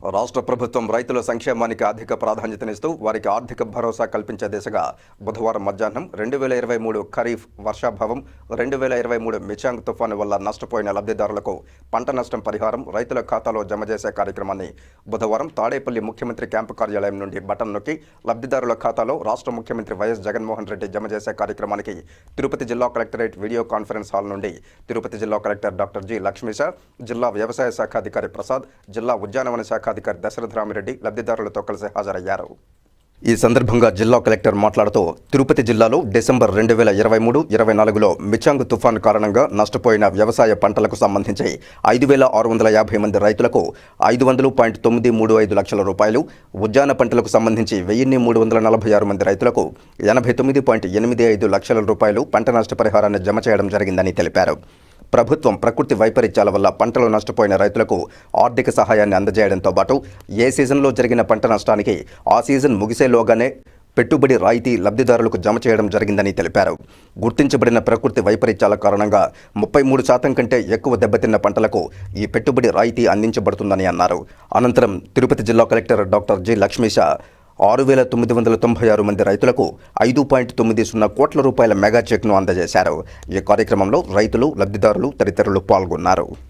రాష్ట్ర ప్రభుత్వం రైతుల సంక్షేమానికి అధిక ప్రాధాన్యతనిస్తూ వారికి ఆర్థిక భరోసా కల్పించే దిశగా బుధవారం మధ్యాహ్నం రెండు వేల ఇరవై మూడు ఖరీఫ్ వర్షాభావం రెండు వేల ఇరవై మూడు మిచాంగ్ తుఫాను వల్ల నష్టపోయిన లబ్ధిదారులకు పంట నష్టం పరిహారం రైతుల ఖాతాలో జమ చేసే కార్యక్రమాన్ని బుధవారం తాడేపల్లి ముఖ్యమంత్రి క్యాంపు కార్యాలయం నుండి బటన్ నొక్కి లబ్ధిదారుల ఖాతాలో రాష్ట్ర ముఖ్యమంత్రి వైఎస్ జగన్మోహన్ రెడ్డి జమ చేసే కార్యక్రమానికి తిరుపతి జిల్లా కలెక్టరేట్ వీడియో కాన్ఫరెన్స్ హాల్ నుండి తిరుపతి జిల్లా కలెక్టర్ డాక్టర్ జి లక్ష్మీశ జిల్లా వ్యవసాయ శాఖ అధికారి ప్రసాద్ జిల్లా ఉద్యానవన శాఖ శాఖాధికారి దశరథరామిరెడ్డి లబ్ధిదారులతో కలిసి హాజరయ్యారు. ఈ సందర్భంగా జిల్లా కలెక్టర్ మాట్లాడుతూ తిరుపతి జిల్లాలో డిసెంబర్ రెండు వేల ఇరవై మూడు ఇరవై నాలుగులో మిచాంగ్ తుఫాను కారణంగా నష్టపోయిన వ్యవసాయ పంటలకు సంబంధించి ఐదు వేల ఆరు వందల యాభై మంది రైతులకు ఐదు వందలు పాయింట్ తొమ్మిది మూడు ఐదు లక్షల రూపాయలు ఉద్యాన పంటలకు సంబంధించి వెయ్యిన్ని మూడు వందల నలభై ఆరు మంది రైతులకు ఎనభై తొమ్మిది పాయింట్ ఎనిమిది ఐదు లక్షల రూపాయలు పంట నష్టపరిహారాన్ని జమ చేయడం జరిగిందని తెలిపారు. ప్రభుత్వం ప్రకృతి వైపరీత్యాల వల్ల పంటలు నష్టపోయిన రైతులకు ఆర్థిక సహాయాన్ని అందజేయడంతో పాటు ఏ సీజన్లో జరిగిన పంట నష్టానికి ఆ సీజన్ ముగిసేలోగానే పెట్టుబడి రాయితీ లబ్ధిదారులకు జమ చేయడం జరిగిందని తెలిపారు. గుర్తించబడిన ప్రకృతి వైపరీత్యాల కారణంగా ముప్పై మూడు శాతం కంటే ఎక్కువ దెబ్బతిన్న పంటలకు ఈ పెట్టుబడి రాయితీ అందించబడుతుందని అన్నారు. అనంతరం తిరుపతి జిల్లా కలెక్టర్ డాక్టర్ జి లక్ష్మీషా ఆరు వేల తొమ్మిది వందల తొంభై ఆరు మంది రైతులకు ఐదు పాయింట్ తొమ్మిది సున్నా కోట్ల రూపాయల మెగా చెక్ను అందజేశారు. ఈ కార్యక్రమంలో రైతులు లబ్ధిదారులు తదితరులు పాల్గొన్నారు.